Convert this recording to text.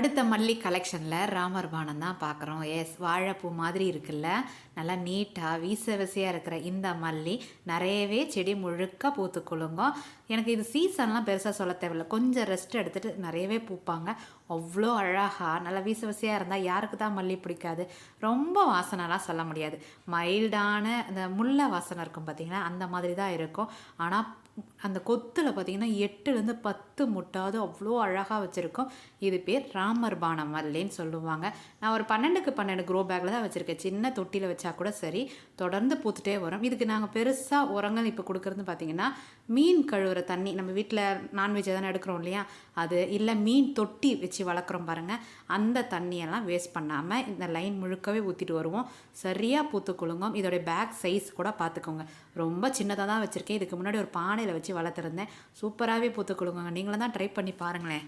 அடுத்த மல்லி கலெக்ஷனில் ராமர் பானம் தான் பார்க்குறோம். எஸ் வாழைப்பூ மாதிரி இருக்குல்ல. நல்லா நீட்டாக வீச விசையாக இருக்கிற இந்த மல்லி நிறையவே செடி முழுக்க பூத்து குலுங்கும். எனக்கு இது சீசன்லாம் பெருசாக சொல்ல தேவையில்ல. கொஞ்சம் ரெஸ்ட் எடுத்துகிட்டு நிறையவே பூப்பாங்க. அவ்வளோ அழகாக நல்லா வீசவசையாக இருந்தால் யாருக்கு தான் மல்லி பிடிக்காது. ரொம்ப வாசனைலாம் சொல்ல முடியாது. மைல்டான அந்த முல்லை வாசனை இருக்கும் பார்த்தீங்கன்னா அந்த மாதிரி தான் இருக்கும். ஆனால் அந்த கொத்தில் பார்த்தீங்கன்னா எட்டுலேருந்து பத்து முட்டாவது அவ்வளோ அழகாக வச்சுருக்கோம். இது பேர் ராமர் பானம் மல்லின்னு சொல்லுவாங்க. நான் ஒரு பன்னெண்டுக்கு பன்னெண்டு க்ரோ பேக்கில் தான் வச்சுருக்கேன். சின்ன தொட்டியில் வச்சா கூட சரி. தொடர்ந்து பூத்துட்டே வரும். இதுக்கு நாங்கள் பெருசாக உரங்கள் இப்போ கொடுக்குறது பார்த்தீங்கன்னா மீன் கழுவுற தண்ணி. நம்ம வீட்டில் நான்வெஜ் எதனா எடுக்கிறோம் இல்லையா? அது இல்லை மீன் தொட்டி வச்சு வளர்க்குறோம் பாருங்கள் அந்த தண்ணியெல்லாம் வேஸ்ட் பண்ணாமல் இந்த லைன் முழுக்கவே ஊற்றிட்டு வருவோம். சரியாக பூத்து குலுங்கும். இதோடைய பேக் சைஸ் கூட பார்த்துக்கோங்க ரொம்ப சின்னதாக தான் வச்சுருக்கேன். இதுக்கு முன்னாடி ஒரு பானையில் வச்சு வளர்த்துருந்தேன். சூப்பராகவே பூத்து குலுங்குங்க. நீங்களும் தான் ட்ரை பண்ணி பாருங்களேன்.